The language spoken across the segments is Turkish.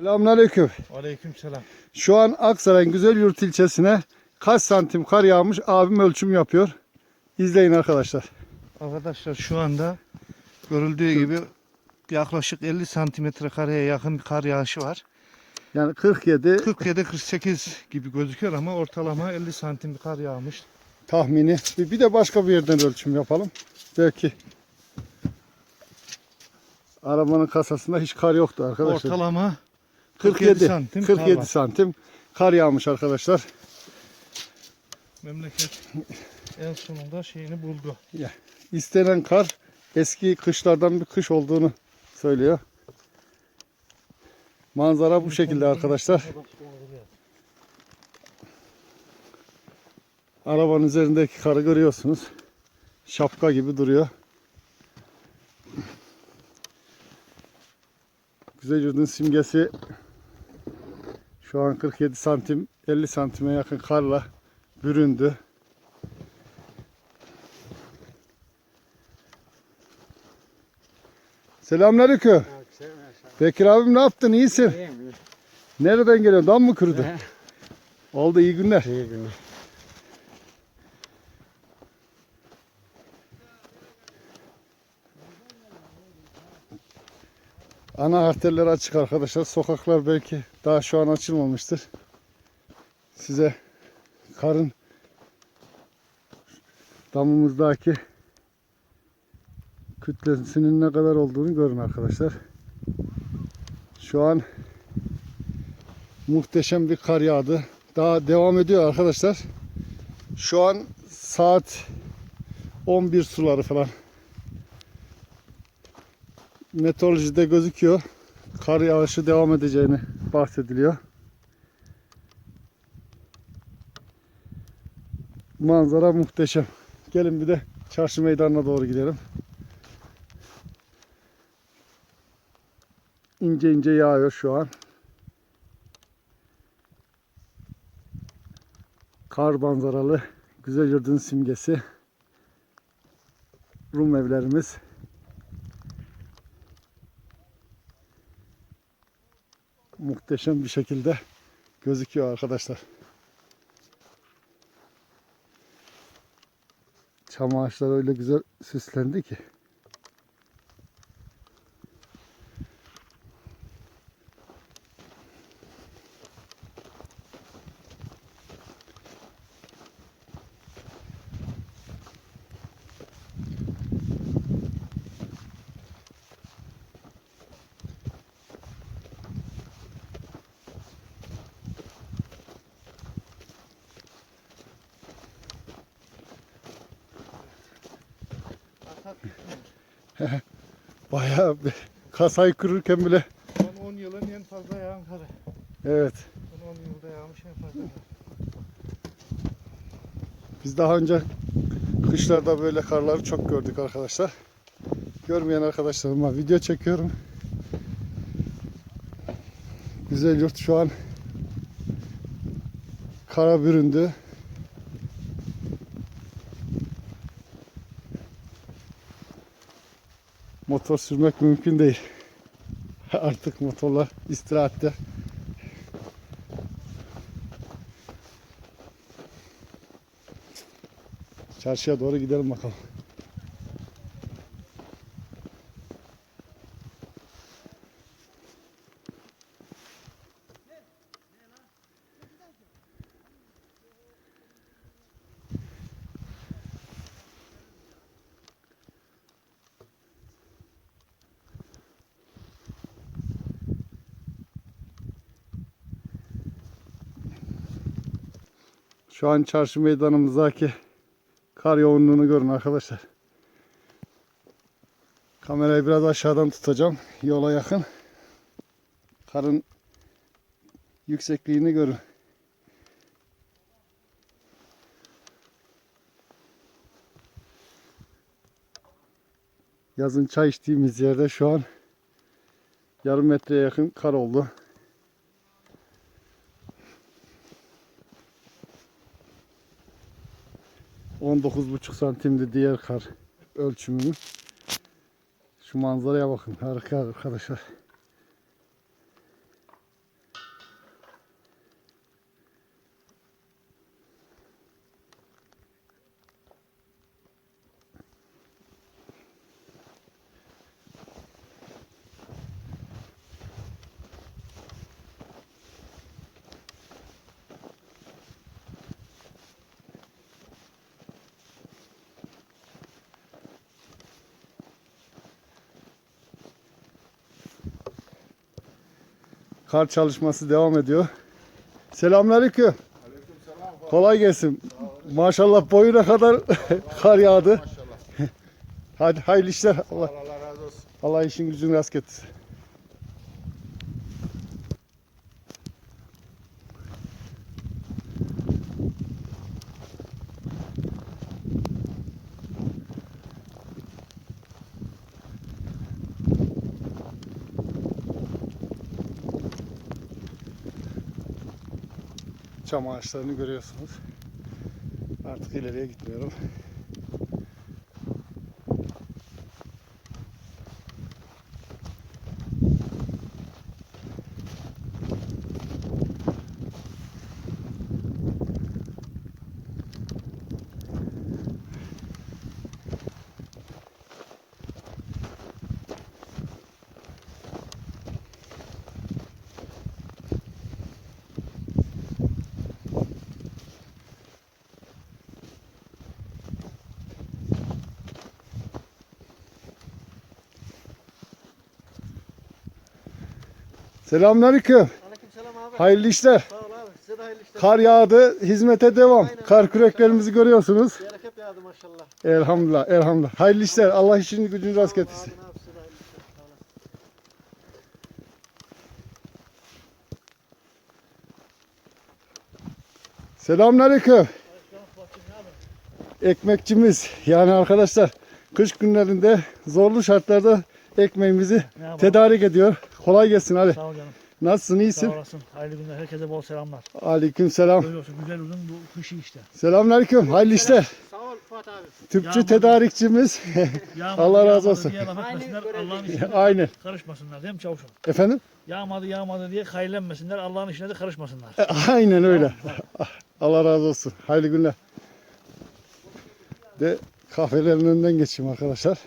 Selamünaleyküm. Aleykümselam. Şu an Aksaray'ın Güzelyurt ilçesine kaç santim kar yağmış abim ölçüm yapıyor. İzleyin arkadaşlar. Arkadaşlar şu anda görüldüğü gibi yaklaşık 50 santimetre kareye yakın bir kar yağışı var. Yani 47 47-48 gibi gözüküyor ama ortalama 50 santim bir kar yağmış. tahmini. Bir bir de başka bir yerden ölçüm yapalım. Belki arabanın kasasında hiç kar yoktu arkadaşlar. Ortalama 47 santim kar 47 var. santim kar yağmış arkadaşlar. memleket en sonunda şeyini buldu. İstenen kar eski kışlardan bir kış olduğunu söylüyor. Manzara bu şekilde arkadaşlar. Arabanın üzerindeki karı görüyorsunuz. Şapka gibi duruyor. Güzel yurdun simgesi şu an 47 santim 50 santime yakın karla büründü. Selamünaleyküm. Bekir abim ne yaptın? İyisin. Nereden geliyorsun? Dam mı kurudu? Oldu iyi günler. İyi günler. Ana arterler açık arkadaşlar. Sokaklar belki daha şu an açılmamıştır. Size karın damımızdaki kütlesinin ne kadar olduğunu görün arkadaşlar. Şu an muhteşem bir kar yağdı. Daha devam ediyor arkadaşlar. Şu an saat 11 suları falan. Meteorolojide gözüküyor. Kar yağışı devam edeceğini bahsediliyor. Manzara muhteşem. Gelin bir de çarşı meydanına doğru gidelim. İnce ince yağıyor şu an. Kar manzaralı güzel yurdun simgesi. Rum evlerimiz. Muhteşem bir şekilde gözüküyor arkadaşlar. Çam ağaçları öyle güzel süslendi ki. Bayağı bir kasayı kırırken bile Son 10 yılın en fazla yağan karı. evet Son 10 yılda yağmış en fazla biz daha önce kışlarda böyle karları çok gördük arkadaşlar. Görmeyen arkadaşlarıma video çekiyorum. Güzel yurt şu an kara büründü. Motor sürmek mümkün değil. Artık motorlar istirahatte. Çarşıya doğru gidelim bakalım. Şu an çarşı meydanımızdaki kar yoğunluğunu görün arkadaşlar. Kamerayı biraz aşağıdan tutacağım. Yola yakın. Karın yüksekliğini görün. Yazın çay içtiğimiz yerde şu an yarım metreye yakın kar oldu. On dokuz buçuk santimdi diğer kar ölçümümüz. Şu manzaraya bakın. Harika arkadaşlar. Kar çalışması devam ediyor. Selamünaleyküm. Kolay gelsin. Maşallah boyuna kadar kar yağdı. Hadi hayırlı işler. Allah, Allah razı olsun. Allah işin gücün rast getirsin. Çam ağaçlarını görüyorsunuz. Artık ileriye gitmiyorum. Selamünaleyküm. Aleykümselam abi. Hayırlı işler. Sağ ol abi. Size de hayırlı işler. Kar yağdı, hizmete devam. Aynen. Kar küreklerimizi görüyorsunuz. Bereket yağdı maşallah. Elhamdülillah, elhamdülillah. Hayırlı işler. Allah işini gücünü rast getirsin. Abi, ne yapsın, size de hayırlı işler. Sağ olasın. Selamünaleyküm. Ekmekçimiz yani arkadaşlar kış günlerinde zorlu şartlarda ekmeğimizi yapalım? tedarik ediyor. Kolay gelsin Ali. Sağ ol canım. Nasılsın? Sağ iyisin? olasın. Hayırlı günler. Herkese bol selamlar. Aleyküm selam. Görüyorsun güzel uzun bu kışı işte. Selamünaleyküm. Hayırlı işler. Sağ ol Fuat abi. Tüpçü Yağmur. tedarikçimiz. Yağmadı, Allah razı olsun. Diye laf Aynı etmesinler. görev Allah'ın değil. işine de Aynen. karışmasınlar değil mi çavuşum? Efendim? Yağmadı yağmadı diye kaylenmesinler. Allah'ın işine de karışmasınlar. Aynen öyle. Allah razı olsun. Hayırlı günler. De kahvelerin önünden geçeyim arkadaşlar.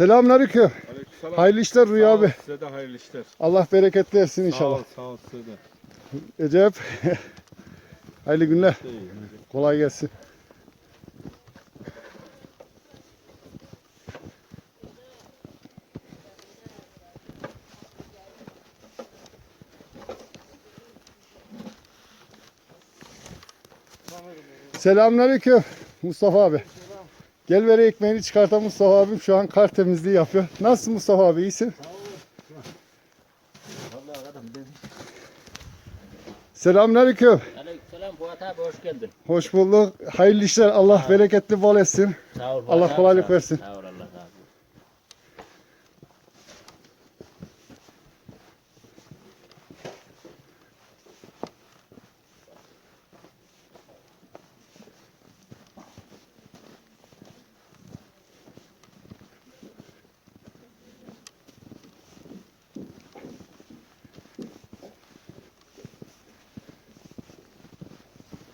Selamünaleyküm. Aleykümselam. Hayırlı işler Rüya Sağ abi. Size de hayırlı işler. Allah bereket versin Sağ inşallah. ol, sağ ol size de. Recep. Hayırlı günler. Kolay gelsin. Selamünaleyküm Mustafa abi. Gel veri ekmeğini çıkartan Mustafa abim şu an kar temizliği yapıyor. Nasılsın Mustafa abi iyisin? Selamünaleyküm. Aleykümselam Fuat abi hoş geldin. Hoş bulduk. Hayırlı işler. Allah bereketli bol etsin. Sağ ol. Fuat Allah abi, kolaylık sağ ol. versin. Sağ ol Allah razı olsun.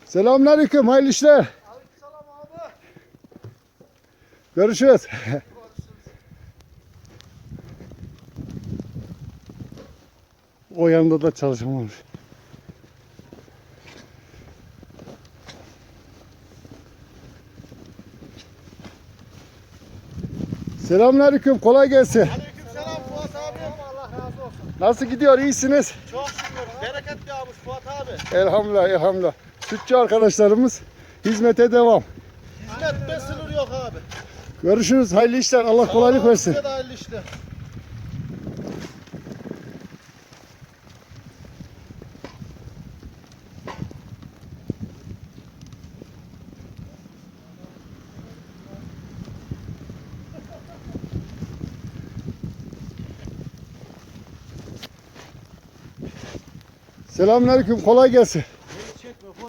Selamünaleyküm. Hayırlı işler. Görüşürüz. o yanında da çalışan varmış. Selamünaleyküm. Kolay gelsin. Aleykümselam Fuat abi. Allah razı olsun. Nasıl gidiyor? İyisiniz? Çok şükür. Bereket yağmış Fuat abi. Elhamdülillah, elhamdülillah. Sütçü arkadaşlarımız hizmete devam. Hizmette sınır yok abi. Görüşürüz. Hayırlı işler. Allah kolaylık Sağ ol, versin. Hayırlı işler. Selamünaleyküm. Kolay gelsin.